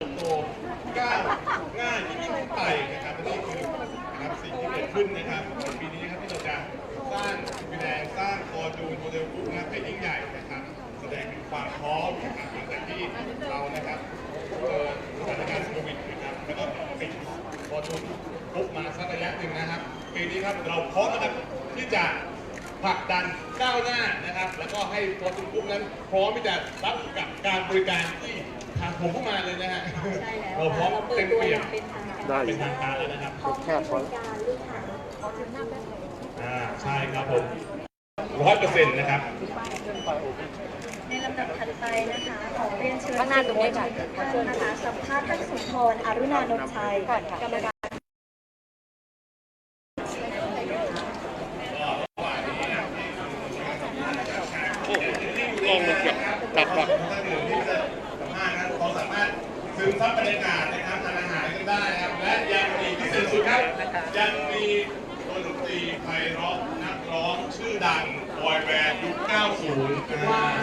โตก้าวง่ายยิ่งขึ้นไปนะครับนี่คือนะครับสิ่งที่เกิดขึ้นนะครับในปีนี้นะครับที่เราจะสร้างแสดงสร้างคอจูนโมเดลบุ๊กนะครับให้ยิ่งใหญ่นะครับ แสดงถึงความพร้อมนะครับหลังจากที่เรานะครับเจอสถานการณ์โควิดนะครับแล้วก็ปิดคอจูนบุ๊กมาสักระยะหนึ่งนะครับ ปีนี้ครับเราพร้อมนะครับที่จะผลักดันก้าวหน้านะครับ แล้วก็ให้ฟอร์จูนกรุ๊ปนั้นพร้อมที่จะรับกับการบริการที่ ทางผมเข้ามาเลยนะฮะใช่แล้วเราพร้อมเราเปิเต็ดมตัวเปี่อยมย่างเป็นทางการได้เป็นทางการแล้วนะครับพร้อมให้บริการลูกค้าขอถึงหน้าแป๊บนึงอ่าใช่ครับผมร้อยเปอร์เซ็นต์นะครับ ในลำดับถัดไปนะคะ ขอเรียนเชิญข้างหน้าตรงนี้ท่าค่ะนนะคะสัมภาษณ์ท่านสุนทรอรุณานนท์ชัยก่อนค่ะกรรมการ ลองมาเก็บ ซึมซับบรรยากาศนะครับทานอาหารกันได้นะครับ และยังมีพิเศษสุดครับ ยังมีดนตรีไพเราะนักร้องชื่อดังบอยแบนด์ยุค 90นะฮะ